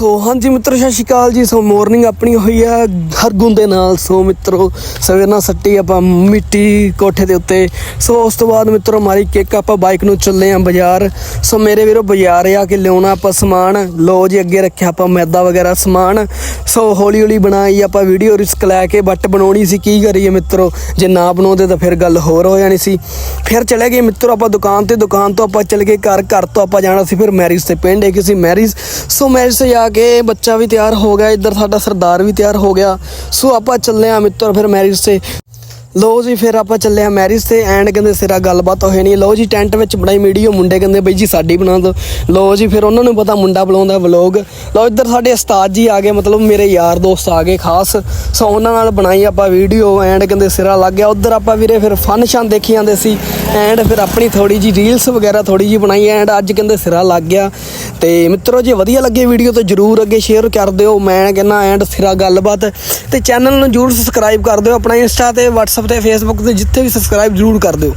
ਸੋ ਹਾਂਜੀ ਮਿੱਤਰੋ, ਸਤਿ ਸ਼੍ਰੀ ਅਕਾਲ ਜੀ। ਸੋ ਮਾਰਨਿੰਗ ਆਪਣੀ ਹੋਈ ਆ ਹਰਗੁਣ ਦੇ ਨਾਲ। ਸੋ ਮਿੱਤਰੋ, ਸਵੇਰ ਨਾਲ ਸੱਟੀ ਆਪਾਂ ਮਿੱਟੀ ਕੋਠੇ ਦੇ ਉੱਤੇ। ਸੋ ਉਸ ਤੋਂ ਬਾਅਦ ਮਿੱਤਰੋ, ਮਾਰੀ ਕਿੱਕ ਆਪਾਂ ਬਾਈਕ ਨੂੰ ਚੱਲੇ ਆ ਬਾਜ਼ਾਰ। ਸੋ ਮੇਰੇ ਵੀਰੋ, ਬਾਜ਼ਾਰ ਆ ਕੇ ਲਿਆਉਣਾ ਆਪਾਂ ਸਮਾਨ। ਲੋ ਜੀ, ਅੱਗੇ ਰੱਖਿਆ ਆਪਾਂ ਮੈਦਾ ਵਗੈਰਾ ਸਮਾਨ। ਸੋ ਹੌਲੀ ਹੌਲੀ ਬਣਾਈ ਆਪਾਂ ਵੀਡੀਓ ਰਿਸਕ ਲੈ ਕੇ ਬੱਟ ਬਣਾਉਣੀ ਸੀ। ਕੀ ਕਰੀਏ ਮਿੱਤਰੋ, ਜੇ ਨਾ ਬਣਾਉਂਦੇ ਤਾਂ ਫਿਰ ਗੱਲ ਹੋਰ ਹੋ ਜਾਣੀ ਸੀ। ਫਿਰ ਚਲੇ ਗਏ ਮਿੱਤਰੋ ਆਪਾਂ ਦੁਕਾਨ ਤੇ। ਦੁਕਾਨ ਤੋਂ ਆਪਾਂ ਚਲੇ ਗਏ ਘਰ। ਘਰ ਤੋਂ ਆਪਾਂ ਜਾਣਾ ਸੀ ਫਿਰ ਮੈਰਿਜ ਤੇ। ਪਿੰਡ ਹੈ ਕਿਸੇ ਮੈਰਿਜ ਸੋ ਮੈਰਿਜ ਤੇ ਜਾ ਕੇ ਬੱਚਾ ਵੀ ਤਿਆਰ ਹੋ ਗਿਆ, ਇੱਧਰ ਸਾਡਾ ਸਰਦਾਰ ਵੀ ਤਿਆਰ ਹੋ ਗਿਆ। ਸੋ ਆਪਾਂ ਚੱਲੇ ਆ ਮਿੱਤਰ ਫਿਰ ਮੈਰਿਜ ਤੇ। ਲੋ ਜੀ, ਫਿਰ ਆਪਾਂ ਚੱਲੇ ਆ ਮੈਰਿਜ ਤੇ ਐਂਡ ਕਹਿੰਦੇ ਸਿਰਾ ਗੱਲਬਾਤ ਹੋਈ ਨਹੀਂ। ਲੋ ਜੀ ਟੈਂਟ ਵਿੱਚ ਬਣਾਈ ਵੀਡੀਓ ਮੁੰਡੇ ਕਹਿੰਦੇ ਬਈ ਜੀ ਸਾਡੀ ਬਣਾ ਦਿਓ। ਲੋ ਜੀ, ਫਿਰ ਉਹਨਾਂ ਨੂੰ ਪਤਾ ਮੁੰਡਾ ਬੁਲਾਉਂਦਾ ਵਲੋਗ ਲੋ ਇੱਧਰ ਸਾਡੇ ਉਸਤਾਦ ਜੀ ਆ ਗਏ, ਮਤਲਬ ਮੇਰੇ ਯਾਰ ਦੋਸਤ ਆ ਗਏ ਖਾਸ। ਸੋ ਉਹਨਾਂ ਨਾਲ ਬਣਾਈ ਆਪਾਂ ਵੀਡੀਓ ਐਂਡ ਕਹਿੰਦੇ ਸਿਰਾ ਲੱਗ ਗਿਆ। ਉੱਧਰ ਆਪਾਂ ਵੀਰੇ ਫਿਰ ਫਨ ਸ਼ਨ ਦੇਖੀ ਜਾਂਦੇ ਸੀ। ਐਂਡ ਫਿਰ ਆਪਣੀ ਥੋੜੀ ਜੀ ਰੀਲਸ ਵਗੈਰਾ ਥੋੜੀ ਜੀ ਬਣਾਈ ਐਂਡ ਅੱਜ ਕਹਿੰਦੇ ਸਿਰਾ ਲੱਗ ਗਿਆ। ਤੇ ਮਿੱਤਰੋ, ਜੇ ਵਧੀਆ ਲੱਗੇ ਵੀਡੀਓ ਤਾਂ ਜਰੂਰ ਅੱਗੇ ਸ਼ੇਅਰ ਕਰ ਦਿਓ। ਮੈਂ ਕਹਿੰਦਾ ਐਂਡ ਸਿਰਾ ਗੱਲਬਾਤ। ਤੇ ਚੈਨਲ ਨੂੰ ਜਰੂਰ ਸਬਸਕ੍ਰਾਈਬ ਕਰ ਦਿਓ ਆਪਣਾ ਇੰਸਟਾ ਤੇ WhatsApp ਤੇ Facebook ਤੇ ਜਿੱਥੇ ਵੀ ਸਬਸਕ੍ਰਾਈਬ ਜਰੂਰ ਕਰ ਦਿਓ।